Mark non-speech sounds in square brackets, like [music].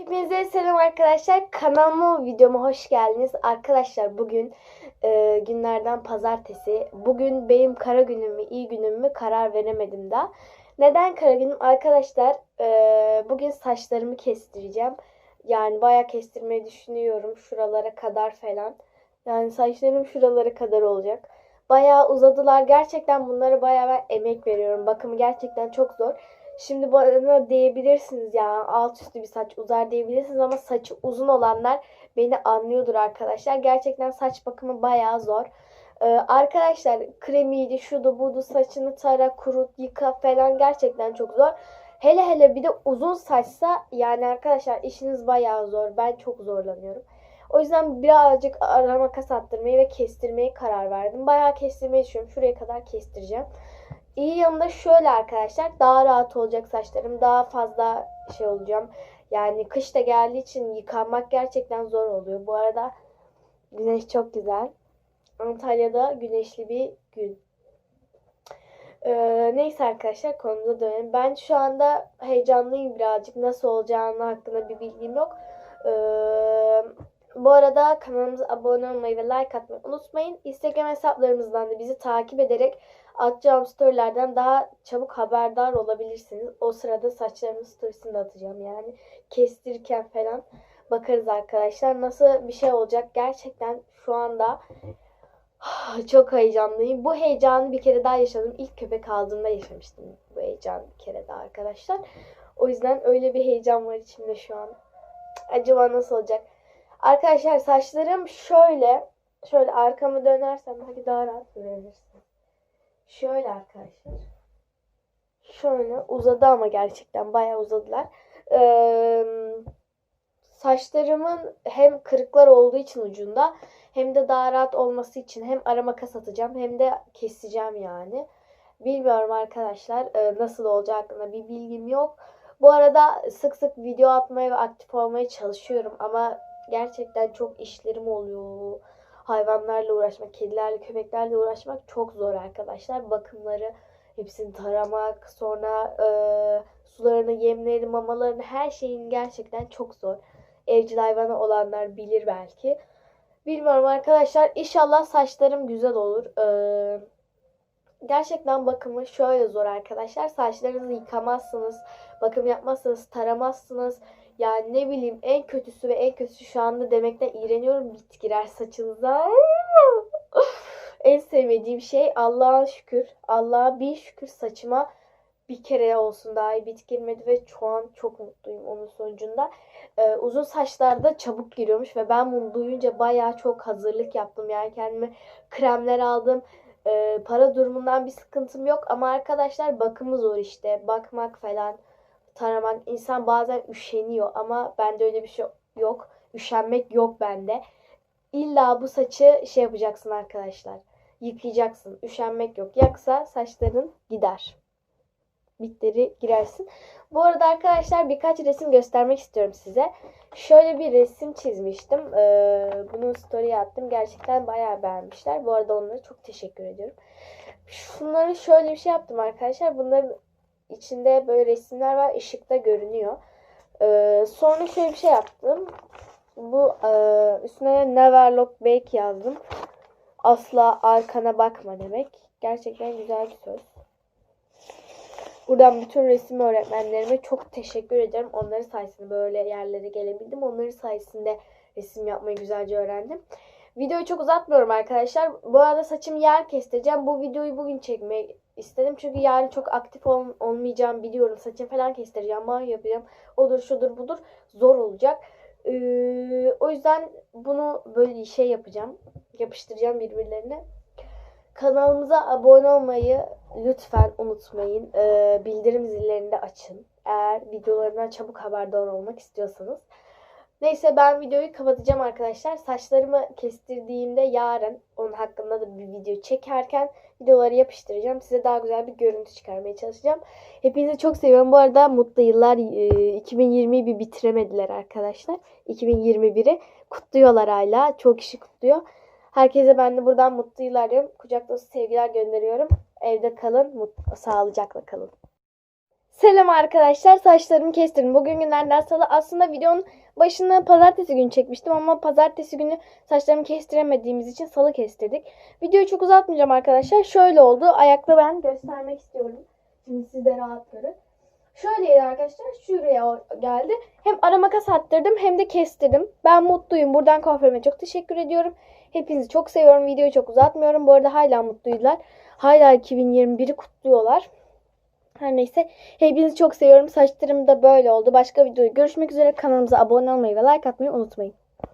Hepinize selam arkadaşlar. Kanalıma videoma hoş geldiniz. Arkadaşlar bugün e, günlerden pazartesi. Bugün benim kara günüm mü iyi günüm mü karar veremedim daha. Neden kara günüm? Arkadaşlar e, bugün saçlarımı kestireceğim. Yani bayağı kestirmeyi düşünüyorum. Şuralara kadar falan. Yani saçlarım şuralara kadar olacak. Bayağı uzadılar. Gerçekten bunlara bayağı ben emek veriyorum. Bakımı gerçekten çok zor. Şimdi bana diyebilirsiniz ya alt üstü bir saç uzar diyebilirsiniz ama saçı uzun olanlar beni anlıyordur arkadaşlar. Gerçekten saç bakımı bayağı zor. Ee, arkadaşlar kremiydi şudu budu saçını tara kurut yıka falan gerçekten çok zor. Hele hele bir de uzun saçsa yani arkadaşlar işiniz bayağı zor. Ben çok zorlanıyorum. O yüzden birazcık ara makas attırmayı ve kestirmeyi karar verdim. Bayağı kestirmeyi düşünüyorum. Şuraya kadar kestireceğim. İyi yanında şöyle arkadaşlar daha rahat olacak saçlarım. Daha fazla şey olacağım. Yani kış da geldiği için yıkanmak gerçekten zor oluyor. Bu arada güneş çok güzel. Antalya'da güneşli bir gün. Ee, neyse arkadaşlar konumuza dönelim. Ben şu anda heyecanlıyım birazcık. Nasıl olacağını hakkında bir bilgim yok. Ee, bu arada kanalımıza abone olmayı ve like atmayı unutmayın. Instagram hesaplarımızdan da bizi takip ederek atacağım storylerden daha çabuk haberdar olabilirsiniz. O sırada saçlarımın storiesini de atacağım yani. Kestirirken falan bakarız arkadaşlar. Nasıl bir şey olacak gerçekten şu anda [sighs] çok heyecanlıyım. Bu heyecanı bir kere daha yaşadım. İlk köpek aldığımda yaşamıştım bu heyecanı bir kere daha arkadaşlar. O yüzden öyle bir heyecan var içimde şu an. Acaba nasıl olacak? Arkadaşlar saçlarım şöyle. Şöyle arkamı dönersem belki daha rahat görebilirsiniz. Şöyle arkadaşlar. Şöyle uzadı ama gerçekten bayağı uzadılar. Ee, saçlarımın hem kırıklar olduğu için ucunda hem de daha rahat olması için hem ara makas atacağım hem de keseceğim yani. Bilmiyorum arkadaşlar e, nasıl olacağı hakkında bir bilgim yok. Bu arada sık sık video atmaya ve aktif olmaya çalışıyorum ama gerçekten çok işlerim oluyor. Hayvanlarla uğraşmak, kedilerle, köpeklerle uğraşmak çok zor arkadaşlar. Bakımları, hepsini taramak, sonra e, sularını, yemlerini, mamalarını, her şeyin gerçekten çok zor. Evcil hayvanı olanlar bilir belki. Bilmiyorum arkadaşlar. İnşallah saçlarım güzel olur. Ee, gerçekten bakımı şöyle zor arkadaşlar. Saçlarınızı yıkamazsınız. Bakım yapmazsınız. Taramazsınız. Yani ne bileyim en kötüsü ve en kötüsü şu anda demekten iğreniyorum. Bit girer saçınıza. [laughs] en sevmediğim şey Allah'a şükür. Allah'a bir şükür saçıma bir kere olsun daha iyi bit girmedi ve şu an çok mutluyum onun sonucunda. Ee, uzun saçlarda çabuk giriyormuş ve ben bunu duyunca bayağı çok hazırlık yaptım. Yani kendime kremler aldım. Ee, para durumundan bir sıkıntım yok ama arkadaşlar bakımı zor işte. Bakmak falan, taramak. insan bazen üşeniyor ama bende öyle bir şey yok. Üşenmek yok bende. İlla bu saçı şey yapacaksın arkadaşlar. Yıkayacaksın. Üşenmek yok. Yaksa saçların gider bitleri girersin. Bu arada arkadaşlar birkaç resim göstermek istiyorum size. Şöyle bir resim çizmiştim. Ee, bunu story'e attım. Gerçekten bayağı beğenmişler. Bu arada onlara çok teşekkür ediyorum. Şunları şöyle bir şey yaptım arkadaşlar. Bunların içinde böyle resimler var. Işıkta görünüyor. Ee, sonra şöyle bir şey yaptım. Bu e, üstüne never look back yazdım. Asla arkana bakma demek. Gerçekten güzel bir söz. Buradan bütün resim öğretmenlerime çok teşekkür ederim. Onların sayesinde böyle yerlere gelebildim. Onların sayesinde resim yapmayı güzelce öğrendim. Videoyu çok uzatmıyorum arkadaşlar. Bu arada saçımı yer kestireceğim. Bu videoyu bugün çekmeyi istedim. Çünkü yarın çok aktif ol olmayacağım biliyorum. Saçımı falan kestireceğim. Banyo yapacağım. Odur şudur budur. Zor olacak. Ee, o yüzden bunu böyle şey yapacağım. Yapıştıracağım birbirlerine. Kanalımıza abone olmayı lütfen unutmayın. Ee, bildirim zillerini de açın. Eğer videolarından çabuk haberdar olmak istiyorsanız. Neyse ben videoyu kapatacağım arkadaşlar. Saçlarımı kestirdiğimde yarın onun hakkında da bir video çekerken videoları yapıştıracağım. Size daha güzel bir görüntü çıkarmaya çalışacağım. Hepinizi çok seviyorum. Bu arada mutlu yıllar 2020'yi bir bitiremediler arkadaşlar. 2021'i kutluyorlar hala. Çok kişi kutluyor. Herkese ben de buradan mutlu yıllar diyorum. Kucak dolusu sevgiler gönderiyorum. Evde kalın, mutlu, sağlıcakla kalın. Selam arkadaşlar. Saçlarımı kestirdim. Bugün günlerden salı. Aslında videonun başını pazartesi günü çekmiştim ama pazartesi günü saçlarımı kestiremediğimiz için salı kestirdik. Videoyu çok uzatmayacağım arkadaşlar. Şöyle oldu. Ayakta ben göstermek istiyorum. Şimdi siz de. Şöyleydi arkadaşlar. Şuraya geldi. Hem ara makas attırdım hem de kestirdim. Ben mutluyum. Buradan kuaförüme çok teşekkür ediyorum. Hepinizi çok seviyorum. Videoyu çok uzatmıyorum. Bu arada hala mutluydular. Hala 2021'i kutluyorlar. Her neyse. Hepinizi çok seviyorum. Saçlarım da böyle oldu. Başka videoda görüşmek üzere. Kanalımıza abone olmayı ve like atmayı unutmayın.